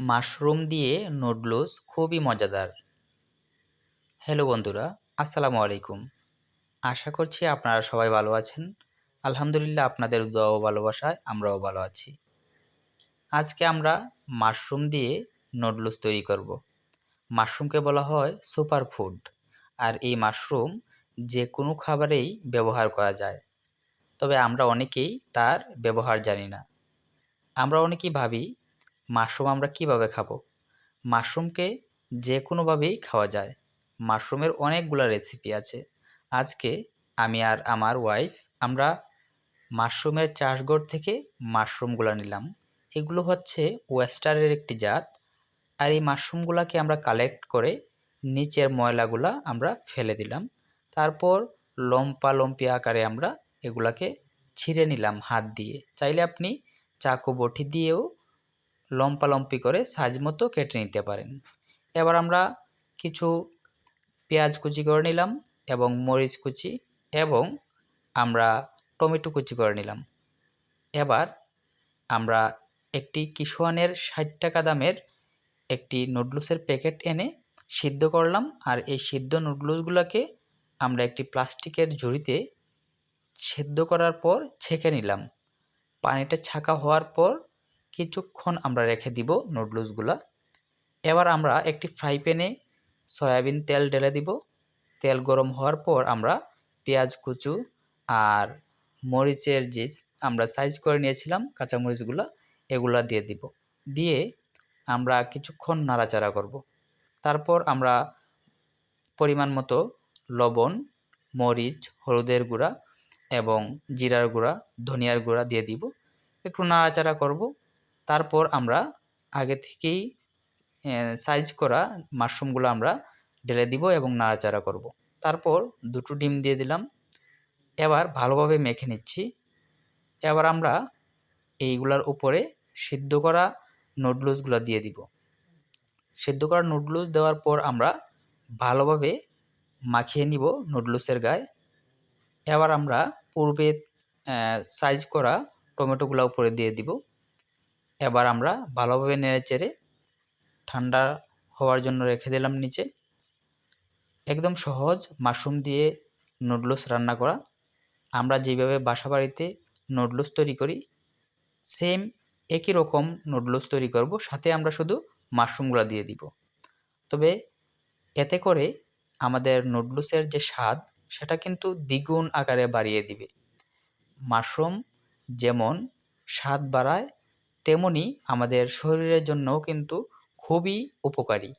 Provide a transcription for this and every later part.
Mushroom দিয়ে noodles খুবই মজাদার। হ্যালো বন্ধুরা, আসসালামু আলাইকুম। আশা করছি আপনারা সবাই ভালো আছেন। আলহামদুলিল্লাহ আপনাদের দোয়া ভালোবাসায় আমরাও ভালো আছি। আজকে আমরা মাশরুম দিয়ে নুডলস তৈরি করব। মাশরুমকে বলা হয় সুপার ফুড। আর এই মাশরুম যে কোনো খাবারেই ব্যবহার করা যায়। তবে আমরা অনেকেই তার ব্যবহার জানি না। আমরা অনেকেই ভাবি মাশরুম আমরা কীভাবে খাব? মাশরুমকে যে কোনোভাবেই খাওয়া যায়। মাশরুমের অনেকগুলো রেসিপি আছে। আজকে আমি আর আমার ওয়াইফ আমরা মাশরুমের চাষগড় থেকে মাশরুমগুলো নিলাম। এগুলো হচ্ছে ওয়েস্টারের একটি জাত। আর এই মাশরুমগুলোকে আমরা কালেক্ট করে নিচের ময়লাগুলা আমরা ফেলে দিলাম। তারপর লম্পা লম্পি আকারে আমরা এগুলাকে ছিঁড়ে নিলাম হাত দিয়ে। চাইলে আপনি চাকু বটি দিয়েও লম্পালম্পি করে সাইজ মতো কেটে নিতে পারেন। এবার আমরা কিছু পেঁয়াজ কুচি করে নিলাম এবং মরিচ কুচি এবং আমরা টমেটো কুচি করে নিলাম। এবার আমরা একটি কিশোয়ানের ষাট টাকা দামের একটি নুডলসের প্যাকেট এনে সিদ্ধ করলাম আর এই সিদ্ধ নুডলসগুলোকে আমরা একটি প্লাস্টিকের ঝুড়িতে সেদ্ধ করার পর ছেঁকে নিলাম। পানিটা ছাকা হওয়ার পর কিছুক্ষণ আমরা রেখে দিব নুডলসগুলা এবার আমরা একটি ফ্রাই প্যানে সয়াবিন তেল ঢেলে দিব। তেল গরম হওয়ার পর আমরা পেঁয়াজ, কুচু আর মরিচের যে আমরা সাইজ করে নিয়েছিলাম কাঁচামরিচগুলো এগুলা দিয়ে দিব। দিয়ে আমরা কিছুক্ষণ নাড়াচাড়া করব। তারপর আমরা পরিমাণ মতো লবণ, মরিচ, হলুদের গুঁড়া এবং জিরার গুঁড়া, ধনিয়ার গুঁড়া দিয়ে দিব। একটু নাড়াচাড়া করব। তারপর আমরা আগে থেকেই সাইজ করা মাশরুমগুলো আমরা ঢেলে দিব এবং নাড়াচাড়া করব। তারপর দুটো ডিম দিয়ে দিলাম। এবার ভালোভাবে মেখে নিচ্ছি। এবার আমরা এইগুলার উপরে সিদ্ধ করা নুডলসগুলো দিয়ে দিব। সিদ্ধ করা নুডলস দেওয়ার পর আমরা ভালোভাবে মাখিয়ে নিব নুডলসের গায়ে। এবার আমরা পূর্বে সাইজ করা টমেটোগুলো উপরে দিয়ে দিব। এবার আমরা ভালোভাবে নেড়ে চেড়ে ঠান্ডা হওয়ার জন্য রেখে দিলাম নিচে। একদম সহজ মাশরুম দিয়ে নুডলস রান্না করা। আমরা যেভাবে বাসা বাড়িতে নুডলস তৈরি করি সেম একই রকম নুডলস তৈরি করব, সাথে আমরা শুধু মাশরুমগুলো দিয়ে দিব। তবে এতে করে আমাদের নুডলসের যে স্বাদ, সেটা কিন্তু দ্বিগুণ আকারে বাড়িয়ে দিবে। মাশরুম যেমন স্বাদ বাড়ায় তেমনি আমাদের শরীরের জন্যও কিন্তু খুবই উপকারী।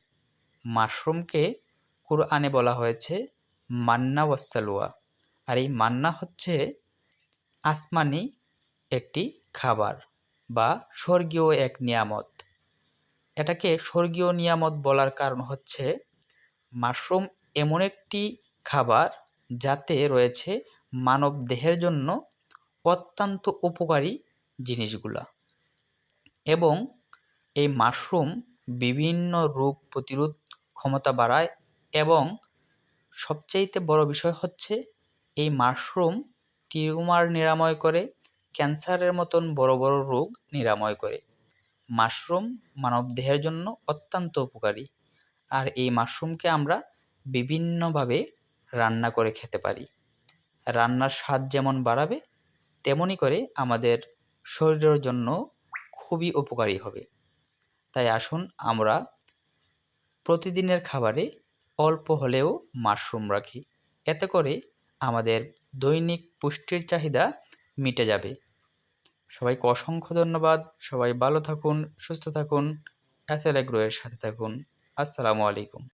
মাশরুমকে কুরআনে বলা হয়েছে মান্না ওয়াসালুয়া আর এই মান্না হচ্ছে আসমানি একটি খাবার বা স্বর্গীয় এক নিয়ামত। এটাকে স্বর্গীয় নিয়ামত বলার কারণ হচ্ছে মাশরুম এমন একটি খাবার যাতে রয়েছে মানব দেহের জন্য অত্যন্ত উপকারী জিনিসগুলা। এবং এই মাশরুম বিভিন্ন রোগ প্রতিরোধ ক্ষমতা বাড়ায় এবং সবচাইতে বড় বিষয় হচ্ছে এই মাশরুম টিউমার নিরাময় করে, ক্যান্সারের মতন বড় বড় রোগ নিরাময় করে। মাশরুম মানবদেহের জন্য অত্যন্ত উপকারী। আর এই মাশরুমকে আমরা বিভিন্নভাবে রান্না করে খেতে পারি। রান্নার স্বাদ যেমন বাড়াবে তেমনই করে আমাদের শরীরের জন্য খুবই উপকারী হবে। তাই আসুন আমরা প্রতিদিনের খাবারে অল্প হলেও মাশরুম রাখি। এতে করে আমাদের দৈনিক পুষ্টির চাহিদা মিটে যাবে। সবাইকে অসংখ্য ধন্যবাদ। সবাই ভালো থাকুন, সুস্থ থাকুন এস এগ্রোয়ের সাথে থাকুন। আসসালামু আলাইকুম।